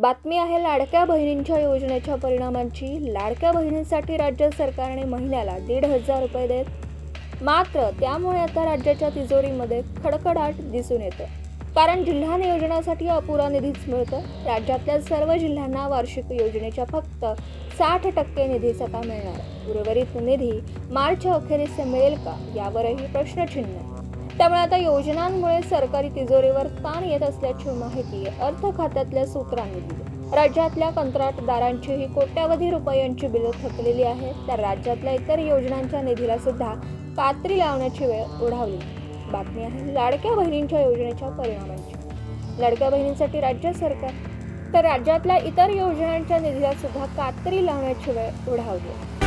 बातमी आहे लाडक्या बहिणींच्या योजनेच्या परिणामांची. लाडक्या बहिणींसाठी राज्य सरकारने महिन्याला दीड हजार रुपये देत. मात्र त्यामुळे आता राज्याच्या तिजोरीमध्ये खडखडाट दिसून येतं. कारण जिल्हा नियोजनासाठी अपुरा निधीच मिळतं. राज्यातल्या सर्व जिल्ह्यांना वार्षिक योजनेच्या फक्त साठ टक्के निधीचा का मिळणार? उर्वरित निधी मार्च अखेरीस मिळेल का? यावरही प्रश्नचिन्ह त्यामुळे आता योजनांमुळे सरकारी तिजोरीवर ताण येत असल्याची माहिती अर्थ खात्यातल्या सूत्रांनी दिली. राज्यातल्या कंत्राटदारांचीही कोट्यावधी रुपयांची बिलं थकलेली आहेत. तर राज्यातल्या इतर योजनांच्या निधीला सुद्धा कात्री लावण्याची वेळ ओढावली बातमी आहे लाडक्या बहिणींच्या योजनेच्या परिणामांची. लाडक्या बहिणींसाठी राज्य सरकार तर राज्यातल्या इतर योजनांच्या निधीला सुद्धा कात्री लावण्याची वेळ ओढावली